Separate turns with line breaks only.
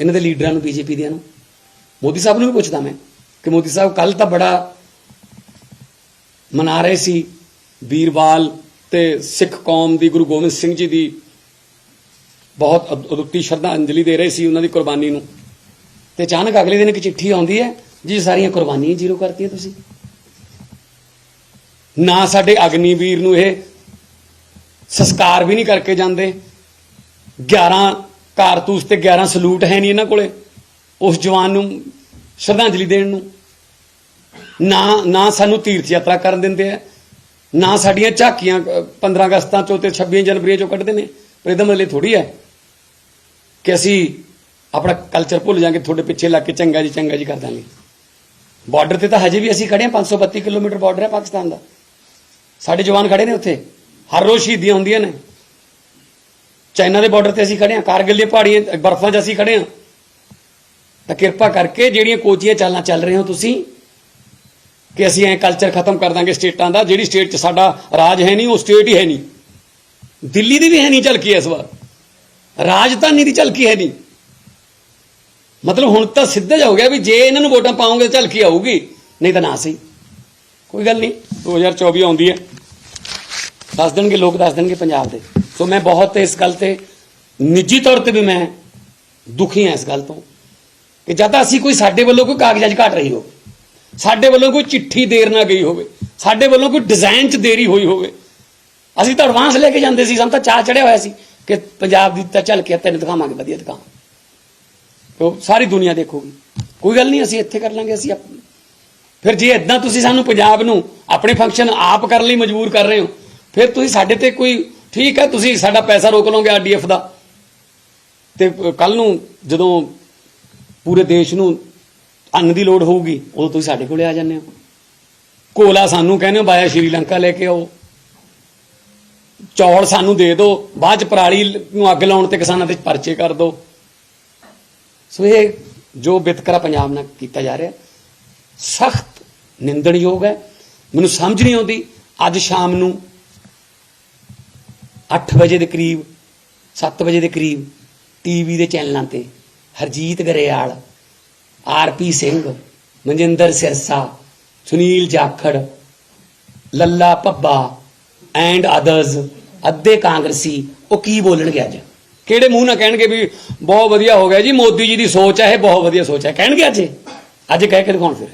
ਇਹਨਾਂ ਦੇ ਲੀਡਰਾਂ ਨੂੰ, ਬੀਜੇਪੀ ਦਿਆਂ ਨੂੰ। ਮੋਦੀ ਸਾਹਿਬ ਨੂੰ ਵੀ ਪੁੱਛਦਾ ਮੈਂ ਕਿ ਮੋਦੀ ਸਾਹਿਬ ਕੱਲ ਤਾਂ ਬੜਾ ਮਨਾ ਰਹੇ ਸੀ ਵੀਰਵਾਲ ਤੇ ਸਿੱਖ ਕੌਮ ਦੀ, ਗੁਰੂ ਗੋਬਿੰਦ ਸਿੰਘ ਜੀ ਦੀ ਬਹੁਤ ਅਦ- ਅਦੁੱਤੀ ਸ਼ਰਧਾਂਜਲੀ ਦੇ ਰਹੇ ਸੀ ਉਹਨਾਂ ਦੀ ਕੁਰਬਾਨੀ ਨੂੰ। ਤੇ ਅਚਾਨਕ ਅਗਲੇ ਦਿਨ ਇੱਕ ਚਿੱਠੀ ਆਉਂਦੀ ਹੈ, ਜੀ ਸਾਰੀਆਂ ਕੁਰਬਾਨੀਆਂ ਜ਼ੀਰੋ ਕਰਤੀਆਂ ਤੁਸੀਂ। ਨਾ ਸਾਡੇ ਅਗਨੀਵੀਰ ਨੂੰ ਇਹ ਸੰਸਕਾਰ ਵੀ ਨਹੀਂ ਕਰਕੇ ਜਾਂਦੇ। 11 ਕਾਰਤੂਸ ਤੇ 11 ਸਲੂਟ ਹੈ ਨਹੀਂ ਇਹਨਾਂ ਕੋਲੇ। ਉਸ ਜਵਾਨ ਨੂੰ ਸ਼ਰਧਾਂਜਲੀ ਦੇਣ ਨੂੰ। ਨਾ ਨਾ ਸਾਨੂੰ ਤੀਰਥ ਯਾਤਰਾ ਕਰਨ ਦਿੰਦੇ ਆ। ਨਾ ਸਾਡੀਆਂ ਝਾਕੀਆਂ ਅ, 15 ਅਗਸਤਾਂ ਚੋਂ ਤੇ 26 ਜਨਵਰੀਆਂ ਚੋਂ ਕੱਢਦੇ ਨੇ। ਪਰ ਇਹਦਾ ਮਤਲਬ ਥੋੜੀ ਹੈ ਕਿ ਅਸੀਂ ਆਪਣਾ ਕਲਚਰ ਭੁੱਲ ਜਾਾਂਗੇ ਤੁਹਾਡੇ ਪਿੱਛੇ ਲੱਗ ਕੇ ਚੰਗਾ ਜੀ ਚੰਗਾ ਜੀ ਕਰ ਦਾਂਗੇ। ਬਾਰਡਰ ਤੇ ਤਾਂ ਹਜੇ ਵੀ ਅਸੀਂ ਖੜੇ ਹਾਂ 532 ਕਿਲੋਮੀਟਰ ਬਾਰਡਰ ਹੈ ਪਾਕਿਸਤਾਨ ਦਾ। ਸਾਡੇ ਜਵਾਨ ਖੜੇ ਨੇ ਉੱਥੇ। ਹਰ ਰੋਜ਼ ਸ਼ਹੀਦੀਆਂ ਹੁੰਦੀਆਂ ਨੇ। ਚਾਈਨਾ ਦੇ ਬਾਰਡਰ ਤੇ ਅਸੀਂ ਖੜੇ ਹਾਂ, ਕਾਰਗਿਲ ਦੀਆਂ ਪਹਾੜੀਆਂ, ਬਰਫ਼ਾਂ 'ਚ ਅਸੀਂ ਖੜੇ ਹਾਂ। ਤਾਂ ਕਿਰਪਾ ਕਰਕੇ ਜਿਹੜੀਆਂ ਕੋਚੀਆਂ ਚਾਲਾਂ ਚੱਲ ਰਹੇ ਹੋ ਤੁਸੀਂ, ਕਿ ਅਸੀਂ ਐ ਕਲਚਰ ਖਤਮ ਕਰ ਦਾਂਗੇ ਸਟੇਟਾਂ ਦਾ, ਜਿਹੜੀ ਸਟੇਟ 'ਚ ਸਾਡਾ ਰਾਜ ਹੈ ਨਹੀਂ, ਉਹ ਸਟੇਟ ਹੀ ਹੈ ਨਹੀਂ। ਦਿੱਲੀ ਦੀ ਵੀ ਹੈ ਨਹੀਂ ਝਲਕੀ ਇਸ ਵਾਰ। ਰਾਜਧਾਨੀ ਦੀ ਝਲਕੀ ਹੈ ਨਹੀਂ। ਮਤਲਬ ਹੁਣ ਤਾਂ ਸਿੱਧਾ ਜਾ ਹੋ ਗਿਆ ਵੀ ਜੇ ਇਹਨਾਂ ਨੂੰ ਵੋਟਾਂ ਪਾਉਂਗੇ ਤਾਂ ਝਲਕੀ ਆਊਗੀ, ਨਹੀਂ ਤਾਂ ਨਾ ਸਹੀ। ਕੋਈ ਗੱਲ ਨਹੀਂ 2024 ਆਉਂਦੀ ਹੈ। ਦੱਸ ਦੇਣਗੇ, ਲੋਕ ਦੱਸ ਦੇਣਗੇ ਪੰਜਾਬ ਦੇ। ਸੋ ਮੈਂ ਬਹੁਤ ਇਸ ਗੱਲ ਤੇ ਨਿੱਜੀ ਤੌਰ ਤੇ ਵੀ ਮੈਂ ਦੁਖੀ ਹਾਂ ਇਸ ਗੱਲ ਤੋਂ ਕਿ ਜਦ ਤੱਕ ਅਸੀਂ ਕੋਈ ਸਾਡੇ ਵੱਲੋਂ ਕੋਈ ਕਾਗਜ਼ਾਂ 'ਚ ਘਟ ਰਹੀ ਹੋਵੇ ਸਾਡੇ ਵੱਲੋਂ ਕੋਈ ਚਿੱਠੀ ਦੇਰ ਨਾ ਗਈ ਹੋਵੇ ਸਾਡੇ ਵੱਲੋਂ ਕੋਈ ਡਿਜ਼ਾਈਨ 'ਚ ਦੇਰੀ ਹੋਈ ਹੋਵੇ ਅਸੀਂ ਤਾਂ ਐਡਵਾਂਸ ਲੈ ਕੇ ਜਾਂਦੇ ਸੀ ਸਾਨੂੰ ਤਾਂ ਚਾਹ ਚੜਿਆ ਹੋਇਆ ਸੀ ਕਿ ਪੰਜਾਬ ਦੀ ਤਾਂ ਚੱਲ ਕੇ ਤੈਨੂੰ ਦਿਖਾਵਾਂਗੇ ਵਧੀਆ ਦਿਖਾ ਉਹ ਸਾਰੀ ਦੁਨੀਆ ਦੇਖੂਗੀ ਕੋਈ ਗੱਲ ਨਹੀਂ ਅਸੀਂ ਇੱਥੇ ਕਰ ਲਾਂਗੇ ਅਸੀਂ ਆਪ- ਫਿਰ ਜੇ ਇਦਾਂ ਤੁਸੀਂ ਸਾਨੂੰ ਪੰਜਾਬ ਨੂੰ ਆਪਣੇ ਫੰਕਸ਼ਨ ਆਪ ਕਰਨ ਲਈ ਮਜਬੂਰ ਕਰ ਰਹੇ ਹੋ ਫਿਰ ਤੁਸੀਂ ਸਾਡੇ ਤੇ ਕੋਈ ਠੀਕ ਹੈ, ਤੁਸੀਂ ਸਾਡਾ ਪੈਸਾ ਰੋਕ ਲਓਗੇ ਆਰਡੀਐਫ ਦਾ। ਤੇ ਕੱਲ ਨੂੰ ਜਦੋਂ ਪੂਰੇ ਦੇਸ਼ ਨੂੰ ਅੰਨ ਦੀ ਲੋੜ ਹੋਊਗੀ, ਉਦੋਂ ਤੁਸੀਂ ਸਾਡੇ ਕੋਲੇ ਆ ਜਾਂਦੇ ਹੋ। ਕੋਲਾ ਸਾਨੂੰ ਕਹਿੰਦੇ ਹੋ, ਬਾਇਆ ਸ਼੍ਰੀਲੰਕਾ ਲੈ ਕੇ ਆਓ। ਚੌਲ ਸਾਨੂੰ ਦੇ ਦਿਓ, ਬਾਅਦ ਚ ਪਰਾਲੀ ਨੂੰ ਅੱਗ ਲਾਉਣ ਤੇ ਕਿਸਾਨਾਂ ਦੇ ਪਰਚੇ ਕਰ ਦਿਓ। ਸੋ ਇਹ ਜੋ ਬਿਤਕਰਾ ਪੰਜਾਬ ਨਾਲ ਕੀਤਾ ਜਾ ਰਿਹਾ, ਸਖਤ ਨਿੰਦਣਯੋਗ ਹੈ। ਮੈਨੂੰ ਸਮਝ ਨਹੀਂ ਆਉਂਦੀ, ਅੱਜ ਸ਼ਾਮ ਨੂੰ 8 ਵਜੇ ਦੇ ਕਰੀਬ 7 ਵਜੇ ਦੇ ਕਰੀਬ ਟੀਵੀ ਦੇ ਚੈਨਲਾਂ ਤੇ ਹਰਜੀਤ ਗਰੇਵਾਲ ਆਰਪੀ ਸਿੰਘ, ਮਨਜਿੰਦਰ ਸਿਰਸਾ, ਸੁਨੀਲ ਜਾਖੜ, ਲੱਲਾ ਪੱਬਾ ਐਂਡ ਅਦਰਸ ਅੱਧੇ ਕਾਂਗਰਸੀ, ਉਹ ਕੀ ਬੋਲਣਗੇ ਅੱਜ? ਕਿਹੜੇ ਮੂੰਹ ਨਾਲ ਕਹਿਣਗੇ ਵੀ ਬਹੁਤ ਵਧੀਆ ਹੋ ਗਿਆ ਜੀ, ਮੋਦੀ ਜੀ ਦੀ ਸੋਚ ਹੈ, ਇਹ ਬਹੁਤ ਵਧੀਆ ਸੋਚ ਹੈ, ਕਹਿਣਗੇ ਅੱਜ? ਅੱਜ ਕਹਿ ਕੇ ਦਿਖਾਉਣ ਫਿਰ।